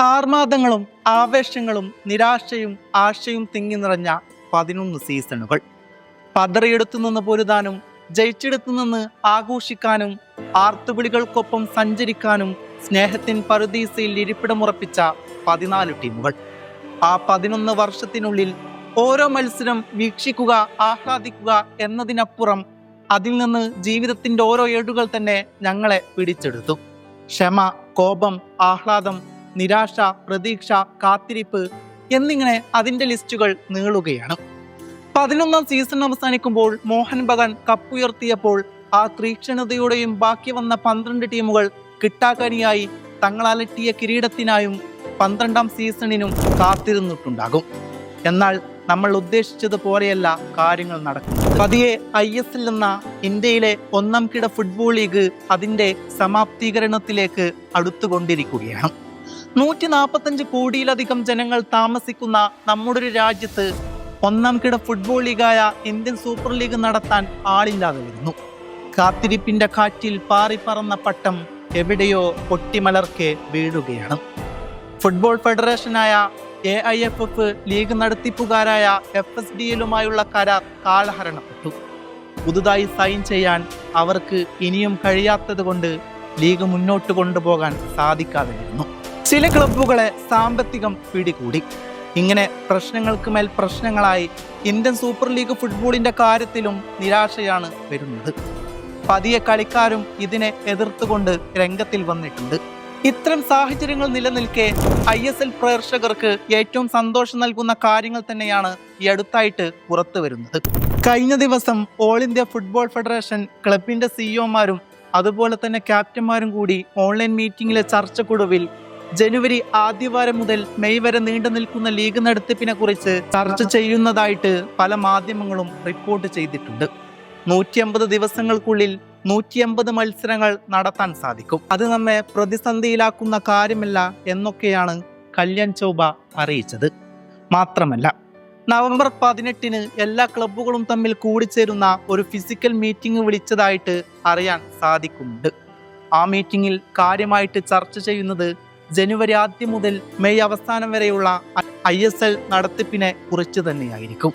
ആർമാദങ്ങളും ആവേശങ്ങളും നിരാശയും ആശയും തിങ്ങി നിറഞ്ഞ പതിനൊന്ന് സീസണുകൾ. പതറിയെടുത്തു നിന്ന് പൊരുതാനും ജയിച്ചെടുത്തു നിന്ന് ആഘോഷിക്കാനും ആർത്തുവിളികൾക്കൊപ്പം സഞ്ചരിക്കാനും സ്നേഹത്തിൻ പറുദീസയിൽ ഇരിപ്പിടമുറപ്പിച്ച പതിനാല് ടീമുകൾ. ആ പതിനൊന്ന് വർഷത്തിനുള്ളിൽ ഓരോ മത്സരം വീക്ഷിക്കുക ആഹ്ലാദിക്കുക എന്നതിനപ്പുറം അതിൽ നിന്ന് ജീവിതത്തിന്റെ ഓരോ ഏടുകൾ തന്നെ ഞങ്ങളെ പിടിച്ചെടുത്തു. ക്ഷമ കോപം ആഹ്ലാദം നിരാശ പ്രതീക്ഷ കാത്തിരിപ്പ് എന്നിങ്ങനെ അതിന്റെ ലിസ്റ്റുകൾ നീളുകയാണ്. പതിനൊന്നാം സീസൺ അവസാനിക്കുമ്പോൾ മോഹൻ ബഗാൻ കപ്പുയർത്തിയപ്പോൾ ആ തീക്ഷണതയോടെയും ബാക്കി വന്ന പന്ത്രണ്ട് ടീമുകൾ കിട്ടാക്കനിയായി തങ്ങളാലെത്തിയ കിരീടത്തിനായും പന്ത്രണ്ടാം സീസണിനും കാത്തിരുന്നിട്ടുണ്ടാകും. എന്നാൽ നമ്മൾ ഉദ്ദേശിച്ചത് പോലെയല്ല കാര്യങ്ങൾ നടക്കുന്നത്. പതിയെ ഐ എസ് എൽ എന്ന ഇന്ത്യയിലെ ഒന്നാം കിട ഫുട്ബോൾ ലീഗ് അതിന്റെ സമാപ്തീകരണത്തിലേക്ക് അടുത്തുകൊണ്ടിരിക്കുകയാണ്. നൂറ്റി നാൽപ്പത്തഞ്ച് കോടിയിലധികം ജനങ്ങൾ താമസിക്കുന്ന നമ്മുടെ ഒരു രാജ്യത്ത് ഒന്നാം കിട ഫുട്ബോൾ ലീഗായ ഇന്ത്യൻ സൂപ്പർ ലീഗ് നടത്താൻ ആളില്ലാതെ വരുന്നു കാത്തിരിപ്പിന്റെ കാറ്റിൽ പാറിപ്പറന്ന പട്ടം എവിടെയോ പൊട്ടിമലർക്കെ വീഴുകയാണ്. Football ഫെഡറേഷനായ A I F F league നടത്തിപ്പുകാരായ F S D എല്ലുമായുള്ള കരാർ കാലഹരണപ്പെട്ടു. പുതുതായി സൈൻ ചെയ്യാൻ അവർക്ക് ഇനിയും കഴിയാത്തത് കൊണ്ട് ലീഗ് മുന്നോട്ട് കൊണ്ടുപോകാൻ സാധിക്കാതെ വരുന്നു ചില ക്ലബ്ബുകളെ സാമ്പത്തികം പിടികൂടി. ഇങ്ങനെ പ്രശ്നങ്ങൾക്ക് മേൽ പ്രശ്നങ്ങളായി ഇന്ത്യൻ സൂപ്പർ ലീഗ് ഫുട്ബോളിന്റെ കാര്യത്തിലും നിരാശയാണ് വരുന്നത്. പതിയെ കളിക്കാരും ഇതിനെ എതിർത്തുകൊണ്ട് രംഗത്തിൽ വന്നിട്ടുണ്ട്. ഇത്തരം സാഹചര്യങ്ങൾ നിലനിൽക്കെ ഐ എസ് എൽ പ്രേക്ഷകർക്ക് ഏറ്റവും സന്തോഷം നൽകുന്ന കാര്യങ്ങൾ തന്നെയാണ് ഈ അടുത്തായിട്ട് പുറത്തു വരുന്നത്. കഴിഞ്ഞ ദിവസം ഓൾ ഇന്ത്യ ഫുട്ബോൾ ഫെഡറേഷൻ ക്ലബിന്റെ സിഇഒമാരും അതുപോലെ തന്നെ ക്യാപ്റ്റന്മാരും കൂടി ഓൺലൈൻ മീറ്റിംഗിലെ ചർച്ചക്കൊടുവിൽ ജനുവരി ആദ്യവാരം മുതൽ മെയ് വരെ നീണ്ടു നിൽക്കുന്ന ലീഗ് നടത്തിപ്പിനെ കുറിച്ച് ചർച്ച ചെയ്യുന്നതായിട്ട് പല മാധ്യമങ്ങളും റിപ്പോർട്ട് ചെയ്തിട്ടുണ്ട്. നൂറ്റി അമ്പത് ദിവസങ്ങൾക്കുള്ളിൽ നൂറ്റി അമ്പത് മത്സരങ്ങൾ നടത്താൻ സാധിക്കും. അത് നമ്മെ പ്രതിസന്ധിയിലാക്കുന്ന കാര്യമല്ല എന്നൊക്കെയാണ് കല്യാൺ ചൗബ അറിയിച്ചത്. മാത്രമല്ല നവംബർ പതിനെട്ടിന് എല്ലാ ക്ലബ്ബുകളും തമ്മിൽ കൂടിച്ചേരുന്ന ഒരു ഫിസിക്കൽ മീറ്റിംഗ് വിളിച്ചതായിട്ട് അറിയാൻ സാധിക്കുന്നുണ്ട്. ആ മീറ്റിംഗിൽ കാര്യമായിട്ട് ചർച്ച ചെയ്യുന്നത് ജനുവരി ആദ്യം മുതൽ മെയ് അവസാനം വരെയുള്ള ഐ എസ് എൽ നടത്തിപ്പിനെ കുറിച്ച് തന്നെയായിരിക്കും.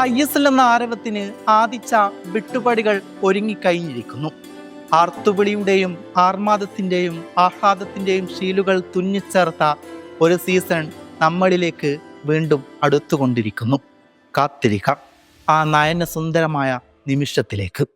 ഐ എസ് എൽ എന്ന ആരവത്തിന് ആദിച്ച വിട്ടുപടികൾ ഒരുങ്ങിക്കഴിഞ്ഞിരിക്കുന്നു. ആർത്തുവിളിയുടെയും ആർമാദത്തിന്റെയും ആഹ്ലാദത്തിന്റെയും ശീലുകൾ തുന്നിച്ചേർത്ത ഒരു സീസൺ നമ്മളിലേക്ക് വീണ്ടും അടുത്തുകൊണ്ടിരിക്കുന്നു. കാത്തിരിക്കാം. ആ നയനസുന്ദരമായ നിമിഷത്തിലേക്ക്.